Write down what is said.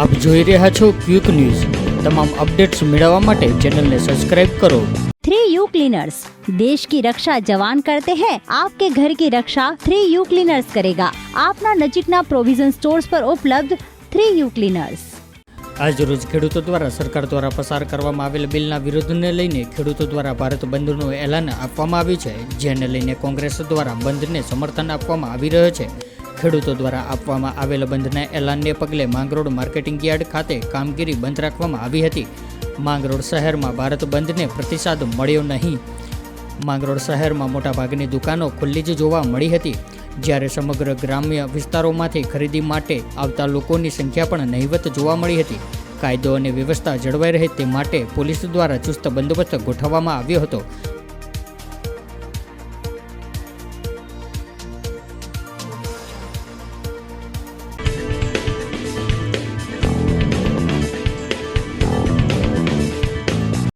આપ જોઈ રહ્યા છો ક્વિક ન્યૂઝ. તમામ અપડેટ્સ મેળવવા માટે ચેનલને સબસ્ક્રાઇબ કરો. थ्री यू क्लीनर्स देश की रक्षा जवान करते हैं आपके ઘર કી રક્ષા થ્રી યુ ક્લીનર્સ કરેગા. આપના નજીકના પ્રોવિઝન સ્ટોર્સ પર ઉપલબ્ધ થ્રી યુ ક્લીનર્સ. આજરોજ ખેડૂતો દ્વારા સરકાર દ્વારા પસાર કરવામાં આવેલ બિલના વિરોધને લઈને ખેડૂતો દ્વારા ભારત બંધનું એલાન આપવામાં આવ્યું છે જેને લઈને કોંગ્રેસ દ્વારા બંધને સમર્થન આપવામાં આવી રહ્યો છે. ખેડૂતો દ્વારા આપવામાં આવેલ બંધના એલાનને પગલે માંગરોળ માર્કેટિંગ યાર્ડ ખાતે કામગીરી બંધ રાખવામાં આવી હતી. માંગરોળ શહેરમાં ભારત બંધને પ્રતિસાદ મળ્યો નહીં. માંગરોળ શહેરમાં મોટાભાગની દુકાનો ખુલ્લી જ જોવા મળી હતી. જ્યારે સમગ્ર ગ્રામ્ય વિસ્તારોમાંથી ખરીદી માટે આવતા લોકોની સંખ્યા પણ નહિવત જોવા મળી હતી. કાયદો અને વ્યવસ્થા જળવાઈ રહે તે માટે પોલીસ દ્વારા ચુસ્ત બંદોબસ્ત ગોઠવવામાં આવ્યો હતો.